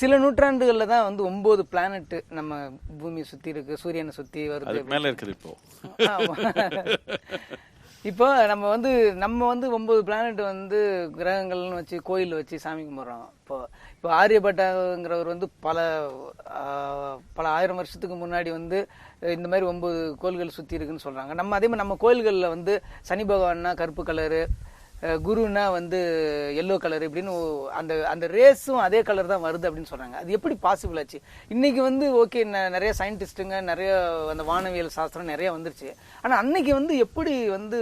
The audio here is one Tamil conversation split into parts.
சில நூற்றாண்டுகள்ல தான் வந்து ஒன்பது பிளானட் நம்ம பூமியை சுத்தி இருக்கு சூரியனை சுத்தி வருது. மேல இருக்குது இப்போ. இப்போ நம்ம வந்து நம்ம வந்து ஒன்பது பிளானட் வந்து கிரகங்கள்னு வச்சு கோயில் வச்சு சாமி கும்பிட்றோம். இப்போ இப்போ ஆரியபட்டாங்கிறவர் வந்து பல பல ஆயிரம் வருஷத்துக்கு முன்னாடி வந்து இந்த மாதிரி ஒன்பது கோள்கள் சுற்றி இருக்குன்னு சொல்றாங்க. நம்ம அதே மாதிரி நம்ம கோயில்களில் வந்து சனி பகவான்னா கருப்பு கலரு குருன்னா வந்து எல்லோ கலர் இப்படின்னு ஓ- அந்த அந்த ரேஸும் அதே கலர் தான் வருது அப்படின்னு சொல்றாங்க. அது எப்படி பாசிபிள் ஆச்சு? இன்றைக்கி வந்து ஓகே நிறைய சயின்டிஸ்ட்டுங்க நிறைய அந்த வானவியல் சாஸ்திரம் நிறைய வந்துருச்சு. ஆனால் அன்னைக்கு வந்து எப்படி வந்து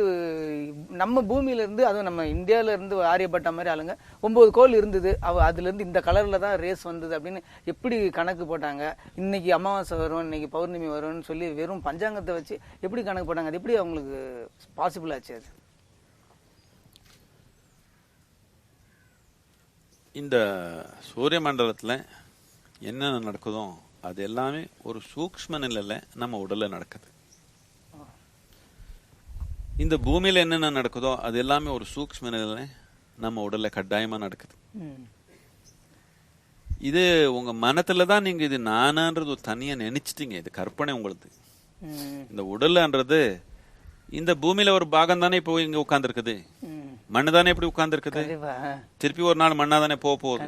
நம்ம பூமியிலேருந்து அதுவும் நம்ம இந்தியாவிலேருந்து ஆரியப்பட்ட மாதிரி ஆளுங்க ஒம்பது கோள் இருந்தது. அவ அதுலேருந்து இந்த கலரில் தான் ரேஸ் வந்தது அப்படின்னு எப்படி கணக்கு போட்டாங்க? இன்னைக்கு அமாவாசை வரும் இன்னைக்கு பௌர்ணமி வரும்னு சொல்லி வெறும் பஞ்சாங்கத்தை வச்சு எப்படி கணக்கு போட்டாங்க? அது எப்படி அவங்களுக்கு பாசிபிள் ஆச்சு அது? இந்த சூரிய மண்டலத்துல என்னென்ன நடக்குதோ அது எல்லாமே ஒரு சூக்ஷ்ம நிலையில நம்ம உடல்ல நடக்குது இந்த பூமியில என்னென்ன நடக்குதோ அது எல்லாமே ஒரு சூக்ஷ்ம நிலையில நம்ம உடல்ல கட்டாயமா நடக்குது. இது உங்க மனத்துல தான் நீங்க இது நானான்றது ஒரு தனியா நினைச்சிட்டீங்க இது கற்பனை உங்களுக்கு. இந்த உடல்ன்றது இந்த பூமியில ஒரு பாகம் தானே இப்போ இங்க உட்கார்ந்துருக்குது ம். மண்ணு தானே இப்படி உட்கார்ந்துருக்குது. திருப்பி ஒரு நாள் மண்ணா தானே போக போகுது.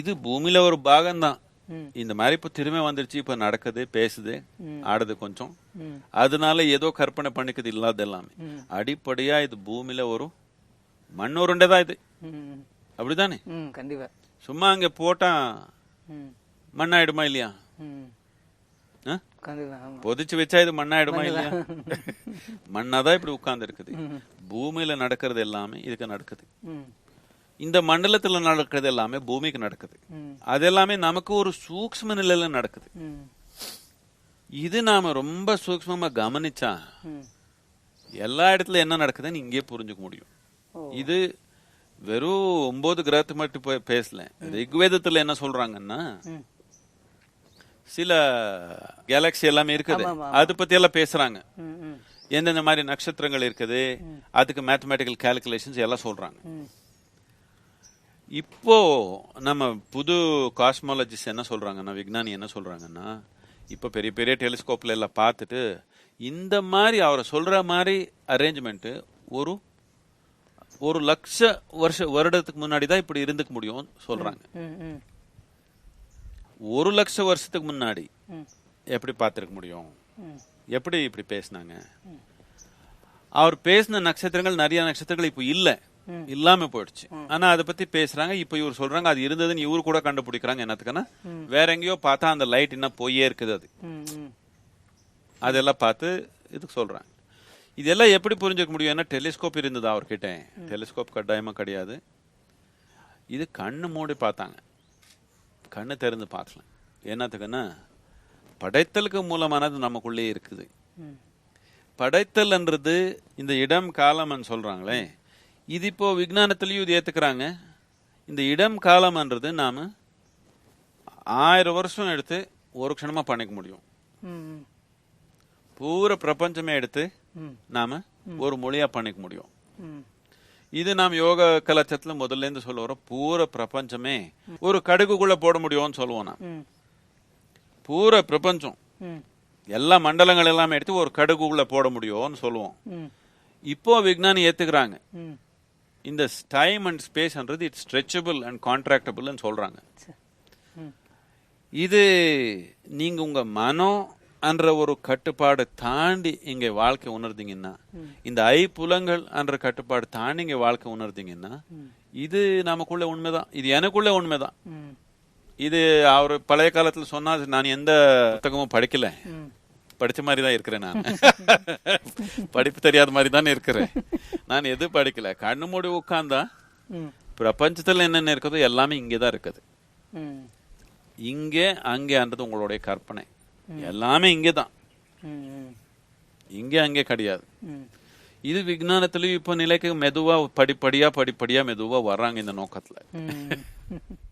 இது பூமியில ஒரு பாகம் தான். இந்த மாதிரி இப்ப திரும்ப வந்துருச்சு இப்ப நடக்குது பேசுது. ஆடுது கொஞ்சம். அதனால ஏதோ கற்பனை பண்ணிக்குது இல்லாத எல்லாமே. அடிப்படையா இது பூமியில ஒரு மண் உருண்டை தான் இது. அப்படிதானே. கண்டிப்பா சும்மா அங்க போட்டா. மண்ணாயிடுமா இல்லையா பொதிச்சு வச்சா இது மண்ணாயிடுமா இல்லையா மண்ணாதான் இப்படி உட்கார்ந்து இருக்குது பூமியில நடக்கிறது எல்லாமே இதுக்கு நடக்குது. இந்த மண்டலத்துல நடக்கிறது எல்லாமே பூமிக்கு நடக்குது. அது எல்லாமே நமக்கு ஒரு சூக்ஷ்ம நிலையில நடக்குது. இது நாம ரொம்ப சூக்ஷ்மமா கவனிச்சா. எல்லா இடத்துல என்ன நடக்குதுன்னு இங்கே புரிஞ்சுக்க முடியும். இது வெறும் ஒன்பது கிரகத்தை மட்டும் பேசல ரிக்வேதத்துல என்ன சொல்றாங்கன்னா. சில கேலக்ஸி எல்லாமே இருக்குது. அது பத்தி எல்லாம் பேசுறாங்க. எந்தெந்த மாதிரி நட்சத்திரங்கள் இருக்குது? அதுக்கு மேத்தமேட்டிக்கல் கால்குலேஷன்ஸ் எல்லாம் சொல்றாங்க. இப்போ நம்ம புது காஸ்மாலஜிஸ்ட் என்ன சொல்றாங்கன்னா விஞ்ஞானி என்ன சொல்றாங்கன்னா இப்போ பெரிய பெரிய டெலிஸ்கோப்ல எல்லாம் பார்த்துட்டு இந்த மாதிரி அவரை சொல்ற மாதிரி அரேஞ்ச்மெண்ட் ஒரு ஒரு லட்ச வருஷ வருடத்துக்கு முன்னாடி தான் இப்படி இருந்துக்க முடியும் சொல்றாங்க. ஒரு லட்ச வருஷத்துக்கு முன்னாடி. எப்படி பார்த்திருக்க முடியும். எப்படி இப்படி பேசினாங்க? அவர் பேசின நட்சத்திரங்கள் நிறைய நட்சத்திரங்கள் இப்போ இல்ல. இல்லாம போயிடுச்சு. ஆனா அதை பத்தி பேசுறாங்க. இப்போ இவர் சொல்றாங்க அது இருந்ததுன்னு இவரு கூட கண்டுபிடிக்கிறாங்க. என்னத்துக்குன்னா வேற எங்கேயோ பார்த்தா அந்த லைட் இன்னும் போயே இருக்குது அது. அதெல்லாம் பார்த்து இதுக்கு சொல்றாங்க. இதெல்லாம் எப்படி புரிஞ்சுக்க முடியும்? ஏன்னா டெலிஸ்கோப் இருந்தது அவர்கிட்ட? டெலிஸ்கோப் கட்டாயமா கிடையாது. இது கண்ணு மூடி பார்த்தாங்க. கண்ணு திறந்து பார்க்கலாம் என்னத்துக்குன்னா படைத்தலுக்கு மூலமானது நமக்குள்ளே இருக்குது. படைத்தல்ன்றது இந்த இடம் காலம்னு சொல்றாங்களே இது இப்போ விஞ்ஞானத்திலயும் இது ஏத்துக்கிறாங்க இந்த இடம் காலம்ன்றது நாம ஆயிரம் வருஷம் எடுத்து ஒரு க்ஷணமா பண்ணிக்க முடியும். பூரா பிரபஞ்சமே எடுத்து. நாம ஒரு மொழியா பண்ணிக்க முடியும். இது நாம் யோக கலாச்சாரத்துல முதல்ல இருந்து சொல்ல வரோம் பூரா பிரபஞ்சமே ஒரு கடுகுக்குள்ள போட முடியும்னு சொல்லுவோம் நான். பூரா பிரபஞ்சம். எல்லா மண்டலங்கள் எல்லாம் எடுத்து ஒரு கடுகுக்குள்ள போட முடியும்னு சொல்லுவோம். இப்போ விஞ்ஞானி ஏத்துக்கிறாங்க. இந்த டைம் அண்ட் ஸ்பேஸ்ன்றது இட்ஸ் ஸ்ட்ரெச்சபிள் அண்ட் கான்ட்ராக்டபிள்னு சொல்றாங்க. இது நீங்க உங்க மனம் என்ற ஒரு கட்டுப்பாடு தாண்டி இங்க வாழ்க்கை உணர்ந்தீங்கன்னா இந்த ஐப்புலங்கள் என்ற கட்டுப்பாடு தாண்டி இங்க வாழ்க்கை உணர்ந்தீங்கன்னா இது நமக்குள்ள உண்மைதான். இது எனக்குள்ள உண்மைதான். இது அவர் பழைய காலத்துல சொன்னா நான் எந்த புத்தகமும் படிக்கல. படிச்ச மாதிரி தான் இருக்கிறேன் நான். படிப்பு தெரியாத மாதிரி தானே இருக்கிறேன். நான் எது படிக்கல. கண்ணு மூடி உட்கார்ந்தா. பிரபஞ்சத்துல என்னென்ன இருக்குதோ எல்லாமே இங்கே தான் இருக்குது. இங்கே அங்கேன்றது உங்களுடைய கற்பனை. எல்லாமே இங்கே தான். இங்கே அங்கே கிடையாது. இது விஞ்ஞானத்திலயும் இப்போ நிலைக்கு மெதுவா படிப்படியா படிப்படியா மெதுவா வர்றாங்க இந்த நோக்கத்துல.